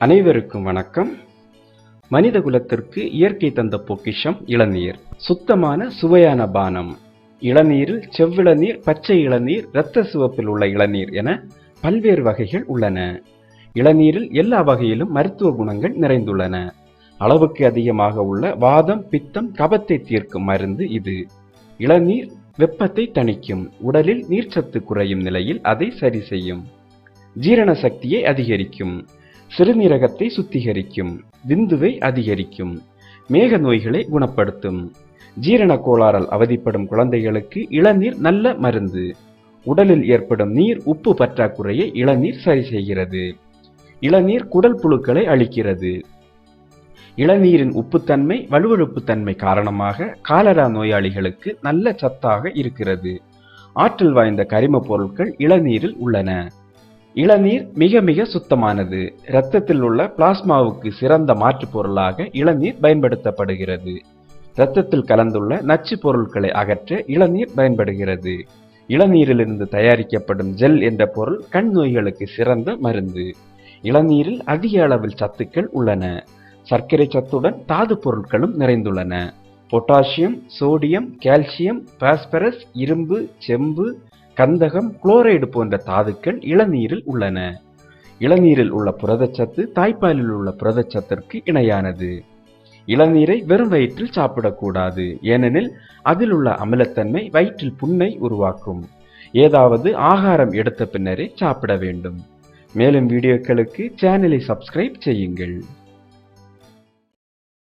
அனைவருக்கும் வணக்கம். மனித குலத்திற்கு இயற்கை தந்த பொக்கிஷம் இளநீர். சுத்தமான சுவையான பானம். இளநீரில் செவ்விளநீர் பச்சை இளநீர் இரத்த சிவப்பில் உள்ள இளநீர் என பல்வேறு வகைகள் உள்ளன. இளநீரில் எல்லா வகையிலும் மருத்துவ குணங்கள் நிறைந்துள்ளன. அளவுக்கு அதிகமாக உள்ள வாதம் பித்தம் கபத்தை தீர்க்கும் மருந்து இது. இளநீர் வெப்பத்தை தணிக்கும். உடலில் நீர்ச்சத்து குறையும் நிலையில் அதை சரி செய்யும். ஜீரண சக்தியை அதிகரிக்கும். சிறுநீரகத்தை சுத்திகரிக்கும் விந்துவை அதிகரிக்கும் மேக நோய்களை குணப்படுத்தும். ஜீரண கோளாறால் அவதிப்படும் குழந்தைகளுக்கு இளநீர் நல்ல மருந்து. உடலில் ஏற்படும் நீர் உப்பு பற்றாக்குறையை இளநீர் சரி செய்கிறது. இளநீர் குடல் புழுக்களை அளிக்கிறது இளநீரின் உப்புத்தன்மை வலுவழுப்பு தன்மை காரணமாக காலரா நோயாளிகளுக்கு நல்ல சத்தாக இருக்கிறது. ஆற்றல் வாய்ந்த கரிம பொருட்கள் இளநீரில் உள்ளன. இளநீர் மிக மிக சுத்தமானது. இரத்தத்தில் உள்ள பிளாஸ்மாவுக்கு சிறந்த மாற்றுப் பொருளாக இளநீர் பயன்படுத்தப்படுகிறது. இரத்தத்தில் கலந்துள்ள நச்சு பொருட்களை அகற்ற இளநீர் பயன்படுகிறது. இளநீரிலிருந்து தயாரிக்கப்படும் ஜெல் என்ற பொருள் கண் நோய்களுக்கு சிறந்த மருந்து. இளநீரில் அதிக அளவில் சத்துக்கள் உள்ளன. சர்க்கரை சத்துடன் தாது பொருட்களும் நிறைந்துள்ளன. பொட்டாசியம் சோடியம் கால்சியம் பாஸ்பரஸ் இரும்பு செம்பு கந்தகம் குளோரைடு போன்ற தாதுக்கள் இளநீரில் உள்ளன. இளநீரில் உள்ள புரதச்சத்து தாய்ப்பாலில் உள்ள புரதச்சத்திற்கு இணையானது. இளநீரை வெறும் வயிற்றில் சாப்பிடக்கூடாது ஏனெனில் அதில் உள்ள அமிலத்தன்மை வயிற்றில் புண்ணை உருவாக்கும். ஏதாவது ஆகாரம் எடுத்த பின்னரே சாப்பிட வேண்டும். மேலும் வீடியோக்களுக்கு சேனலை சப்ஸ்கிரைப் செய்யுங்கள்.